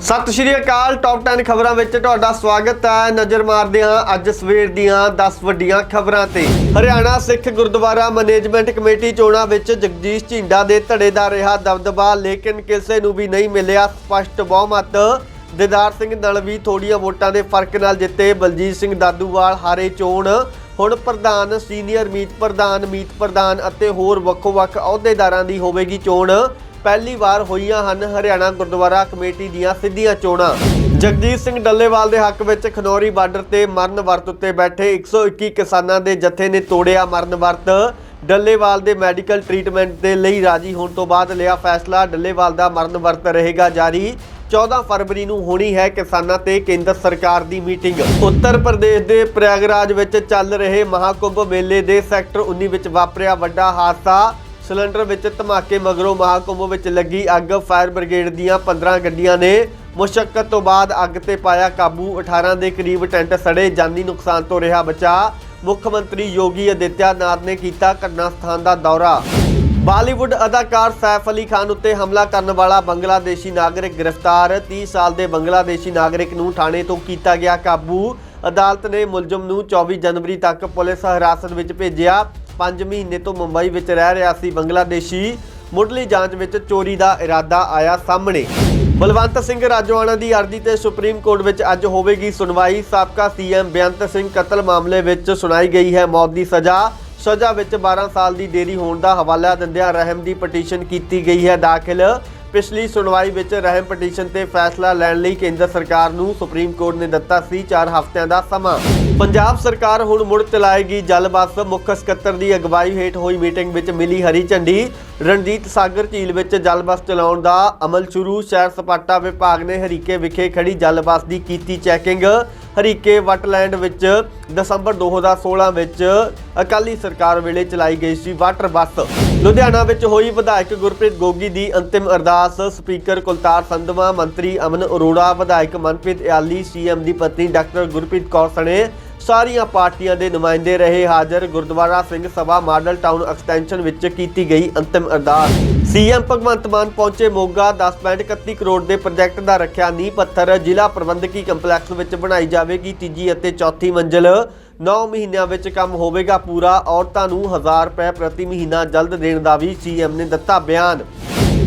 ਸਤਿ ਸ਼੍ਰੀ ਅਕਾਲ ਟੌਪ 10 ਖਬਰਾਂ ਵਿੱਚ ਤੁਹਾਡਾ ਸਵਾਗਤ ਹੈ। ਨਜ਼ਰ ਮਾਰਦੇ ਹਾਂ ਅੱਜ ਸਵੇਰ ਦੀਆਂ 10 ਵੱਡੀਆਂ ਖਬਰਾਂ ਤੇ। ਹਰਿਆਣਾ ਸਿੱਖ ਗੁਰਦੁਆਰਾ ਮੈਨੇਜਮੈਂਟ ਕਮੇਟੀ ਚੋਣਾਂ ਵਿੱਚ ਜਗਜੀਤ ਝਿੰਡਾ ਦੇ ਧੜੇ ਦਾ ਰਿਹਾ ਦਬਦਬਾ, ਲੇਕਿਨ ਕਿਸੇ ਨੂੰ ਵੀ ਨਹੀਂ ਮਿਲਿਆ। ਸਪਸ਼ਟ ਬਹੁਮਤ, ਦਿਦਾਰ ਸਿੰਘ ਨਲਵੀ ਥੋੜੀਆਂ ਵੋਟਾਂ ਦੇ ਫ਼ਰਕ ਨਾਲ ਜਿੱਤੇ। ਬਲਜੀਤ ਸਿੰਘ ਦਾਦੂਵਾਲ ਹਾਰੇ ਚੋਣ। ਹੁਣ ਪ੍ਰਧਾਨ, ਸੀਨੀਅਰ ਮੀਤ ਪ੍ਰਧਾਨ ਮੀਤ ਪ੍ਰਧਾਨ ਅਤੇ ਹੋਰ ਵੱਖੋ-ਵੱਖ ਅਹੁਦੇਦਾਰਾਂ ਦੀ ਹੋਵੇਗੀ ਚੋਣ। ਪਹਿਲੀ ਵਾਰ ਹੋਈਆਂ ਹਨ ਹਰਿਆਣਾ ਗੁਰਦੁਆਰਾ ਕਮੇਟੀ ਦੀਆਂ ਸਿੱਧੀਆਂ ਚੋਣਾਂ। ਜਗਜੀਤ ਸਿੰਘ ਡੱਲੇਵਾਲ ਦੇ ਹੱਕ ਵਿੱਚ ਖਨੌਰੀ ਬਾਰਡਰ ਤੇ ਮਰਨ ਵਰਤ ਉੱਤੇ ਬੈਠੇ 121 ਕਿਸਾਨਾਂ ਦੇ ਜਥੇ ਨੇ ਤੋੜਿਆ ਮਰਨ ਵਰਤ। ਡੱਲੇਵਾਲ ਦੇ ਮੈਡੀਕਲ ਟ੍ਰੀਟਮੈਂਟ ਦੇ ਲਈ ਰਾਜੀ ਹੋਣ ਤੋਂ ਬਾਅਦ ਲਿਆ ਫੈਸਲਾ। ਡੱਲੇਵਾਲ ਦਾ ਮਰਨ ਵਰਤ ਰਹੇਗਾ ਜਾਰੀ। 14 ਫਰਵਰੀ ਨੂੰ ਹੋਣੀ ਹੈ ਕਿਸਾਨਾਂ ਤੇ ਕੇਂਦਰ ਸਰਕਾਰ ਦੀ ਮੀਟਿੰਗ। ਉੱਤਰ ਪ੍ਰਦੇਸ਼ ਦੇ ਪ੍ਰਯਾਗਰਾਜ ਵਿੱਚ ਚੱਲ ਰਹੇ ਮਹਾਕੁੰਭ ਮੇਲੇ ਦੇ ਸੈਕਟਰ 19 ਵਿੱਚ ਵਾਪਰਿਆ ਵੱਡਾ ਹਾਦਸਾ। ਸਿਲੰਡਰ ਵਿੱਚ ਧਮਾਕੇ ਮਗਰੋਂ ਮਹਾਕੁੰਭ ਵਿੱਚ ਲੱਗੀ ਅੱਗ, ਫਾਇਰ ਬ੍ਰਿਗੇਡ ਦੀਆਂ 15 ਗੱਡੀਆਂ ਨੇ ਮੁਸ਼ਕਲ ਤੋਂ ਬਾਅਦ ਅੱਗ ਤੇ ਪਾਇਆ ਕਾਬੂ। 18 ਦੇ ਕਰੀਬ ਟੈਂਟ ਸੜੇ, ਜਾਨੀ ਨੁਕਸਾਨ ਤੋਂ ਰਿਹਾ ਬਚਾ। ਮੁੱਖ ਮੰਤਰੀ ਯੋਗੀ ਅਦਿੱਤਿਆਨਾਥ ਨੇ ਕੀਤਾ ਘਟਨਾ ਸਥਾਨ ਦਾ ਦੌਰਾ। ਬਾਲੀਵੁੱਡ ਅਦਾਕਾਰ ਸੈਫ ਅਲੀ ਖਾਨ ਉੱਤੇ ਹਮਲਾ ਕਰਨ ਵਾਲਾ ਬੰਗਲਾਦੇਸ਼ੀ ਨਾਗਰਿਕ ਗ੍ਰਿਫਤਾਰ। 30 ਸਾਲ ਦੇ ਬੰਗਲਾਦੇਸ਼ੀ ਨਾਗਰਿਕ ਨੂੰ ਥਾਣੇ ਤੋਂ ਕੀਤਾ ਗਿਆ ਕਾਬੂ। ਅਦਾਲਤ ਨੇ ਮੁਲਜ਼ਮ ਨੂੰ 24 ਜਨਵਰੀ ਤੱਕ ਪੁਲਿਸ ਹਿਰਾਸਤ ਵਿੱਚ ਭੇਜਿਆ। 5 ਮਹੀਨੇ ਤੋਂ ਮੁੰਬਈ ਵਿੱਚ ਰਹਿ ਰਿਹਾ ਸੀ ਬੰਗਲਾਦੇਸ਼ੀ। ਮੁੱਢਲੀ ਜਾਂਚ ਵਿੱਚ ਚੋਰੀ ਦਾ ਇਰਾਦਾ ਆਇਆ ਸਾਹਮਣੇ। ਬਲਵੰਤ ਸਿੰਘ ਰਾਜਵਾਨਾ ਦੀ ਅਰਜ਼ੀ ਤੇ ਸੁਪਰੀਮ ਕੋਰਟ ਵਿੱਚ ਅੱਜ ਹੋਵੇਗੀ ਸੁਣਵਾਈ। ਸਾਬਕਾ ਸੀਐਮ ਬੇਅੰਤ ਸਿੰਘ ਕਤਲ ਮਾਮਲੇ ਵਿੱਚ ਸੁਣਾਈ ਗਈ ਹੈ ਮੌਤ ਦੀ ਸਜ਼ਾ। ਸਜ਼ਾ ਵਿੱਚ 12 ਸਾਲ ਦੀ ਦੇਰੀ ਹੋਣ ਦਾ ਹਵਾਲਾ ਦਿੰਦਿਆਂ ਰਹਿਮ ਦੀ ਪਟੀਸ਼ਨ ਕੀਤੀ ਗਈ ਹੈ ਦਾਖਲ। ਪਿਛਲੀ ਸੁਣਵਾਈ ਵਿੱਚ ਰਹਿਮ ਪਟੀਸ਼ਨ ਤੇ ਫੈਸਲਾ ਲੈਣ ਲਈ ਕੇਂਦਰ ਸਰਕਾਰ ਨੂੰ ਸੁਪਰੀਮ ਕੋਰਟ ਨੇ ਦਿੱਤਾ ਸੀ 4 ਹਫ਼ਤਿਆਂ ਦਾ ਸਮਾਂ। ਪੰਜਾਬ ਸਰਕਾਰ ਹੁਣ ਮੁੜ ਚਲਾਏਗੀ ਜਲ ਬੱਸ, ਮੁੱਖ ਸਕੱਤਰ ਦੀ ਅਗਵਾਈ ਹੇਠ ਹੋਈ ਮੀਟਿੰਗ ਵਿੱਚ ਮਿਲੀ ਹਰੀ ਝੰਡੀ। ਰਣਜੀਤ ਸਾਗਰ ਝੀਲ ਵਿੱਚ ਜਲ ਬੱਸ ਚਲਾਉਣ ਦਾ ਅਮਲ ਸ਼ੁਰੂ। ਸ਼ਹਿਰ ਸਪਾਟਾ ਵਿਭਾਗ ਨੇ ਹਰੀਕੇ ਵਿਖੇ ਖੜੀ ਜਲ ਬੱਸ ਦੀ ਕੀਤੀ ਚੈਕਿੰਗ। ਹਰੀਕੇ ਵਟਲੈਂਡ ਵਿੱਚ ਦਸੰਬਰ 2016 ਵਿੱਚ ਅਕਾਲੀ ਸਰਕਾਰ ਵੇਲੇ ਚਲਾਈ ਗਈ ਸੀ ਵਾਟਰ ਬੱਸ। ਲੁਧਿਆਣਾ ਵਿੱਚ ਹੋਈ ਵਿਧਾਇਕ ਗੁਰਪ੍ਰੀਤ ਗੋਗੀ ਦੀ ਅੰਤਿਮ ਅਰਦਾਸ। ਸਪੀਕਰ ਕੁਲਤਾਰ ਸੰਧਵਾ, ਮੰਤਰੀ ਅਮਨ ਅਰੋੜਾ, ਵਿਧਾਇਕ ਮਨਪ੍ਰੀਤ ਇਆਲੀ, ਸੀਐਮ ਦੀ ਪਤਨੀ ਡਾਕਟਰ ਗੁਰਪ੍ਰੀਤ ਕੌਰ ਸਣੇ ਸਾਰੀਆਂ ਪਾਰਟੀਆਂ ਦੇ ਨੁਮਾਇੰਦੇ ਰਹੇ ਹਾਜ਼ਰ। Gurdwara Singh Sabha Model Town Extension ਵਿੱਚ ਕੀਤੀ ਗਈ ਅੰਤਿਮ ਅਰਦਾਸ। ਸੀਐਮ ਭਗਵੰਤ ਮਾਨ ਪਹੁੰਚੇ ਮੋਗਾ। 10.31 ਕਰੋੜ ਦੇ ਪ੍ਰੋਜੈਕਟ ਦਾ ਰੱਖਿਆ ਨੀਂਹ ਪੱਥਰ। ਜ਼ਿਲ੍ਹਾ ਪ੍ਰਬੰਧਕੀ ਕੰਪਲੈਕਸ ਵਿੱਚ ਬਣਾਈ ਜਾਵੇਗੀ ਤੀਜੀ ਅਤੇ ਚੌਥੀ ਮੰਜ਼ਿਲ। 9 ਮਹੀਨਿਆਂ ਵਿੱਚ ਕੰਮ ਹੋਵੇਗਾ ਪੂਰਾ। ਔਰਤਾਂ ਨੂੰ 1000 ਰੁਪਏ ਪ੍ਰਤੀ ਮਹੀਨਾ ਜਲਦ ਦੇਣ ਦਾ ਵੀ ਸੀਐਮ ਨੇ ਦਿੱਤਾ ਬਿਆਨ।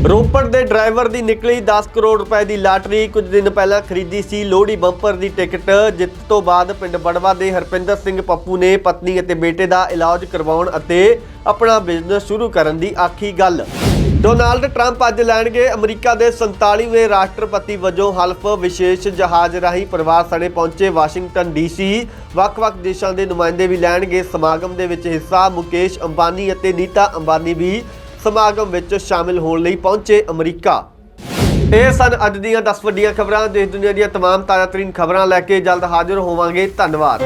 ਰੋਪੜ ਦੇ ਡਰਾਈਵਰ ਦੀ ਨਿਕਲੀ 10 ਕਰੋੜ ਰੁਪਏ ਦੀ ਲਾਟਰੀ ਕੁਝ ਦਿਨ ਪਹਿਲਾਂ ਖਰੀਦੀ ਸੀ ਲੋਹੜੀ ਬੰਪਰ ਦੀ ਟਿਕਟ, ਜਿੱਤ ਤੋਂ ਬਾਅਦ ਪਿੰਡ ਬੜਵਾ ਦੇ ਹਰਪਿੰਦਰ ਸਿੰਘ ਪੱਪੂ ਨੇ ਪਤਨੀ ਅਤੇ ਬੇਟੇ ਦਾ ਇਲਾਜ ਕਰਵਾਉਣ ਅਤੇ ਆਪਣਾ ਬਿਜ਼ਨਸ ਸ਼ੁਰੂ ਕਰਨ ਦੀ ਆਖੀ ਗੱਲ। ਡੋਨਾਲਡ ਟਰੰਪ ਅੱਜ ਲੈਣਗੇ ਅਮਰੀਕਾ ਦੇ 47ਵੇਂ ਰਾਸ਼ਟਰਪਤੀ ਵਜੋਂ ਹਲਫ ਵਿਸ਼ੇਸ਼ ਜਹਾਜ਼ ਰਾਹੀਂ ਪਰਿਵਾਰ ਸਣੇ ਪਹੁੰਚੇ ਵਾਸ਼ਿੰਗਟਨ ਡੀਸੀ। ਵੱਖ-ਵੱਖ ਦੇਸ਼ਾਂ ਦੇ ਨੁਮਾਇੰਦੇ ਵੀ ਲੈਣਗੇ। ਸਮਾਗਮ ਦੇ ਵਿੱਚ ਹਿੱਸਾ ਮੁਕੇਸ਼ ਅੰਬਾਨੀ ਅਤੇ ਨੀਤਾ ਅੰਬਾਨੀ ਵੀ ਸਮਾਗਮ ਵਿੱਚ ਸ਼ਾਮਿਲ ਹੋਣ ਲਈ ਪਹੁੰਚੇ ਅਮਰੀਕਾ ਇਹ ਸਨ ਅੱਜ ਦੀਆਂ 10 ਵੱਡੀਆਂ ਖਬਰਾਂ ਦੇਸ਼ ਦੁਨੀਆ ਦੀਆਂ तमाम ਤਾਜ਼ਾਤਰੀਨ ਖਬਰਾਂ ਲੈ ਕੇ ਜਲਦ ਹਾਜ਼ਰ ਹੋਵਾਂਗੇ ਧੰਨਵਾਦ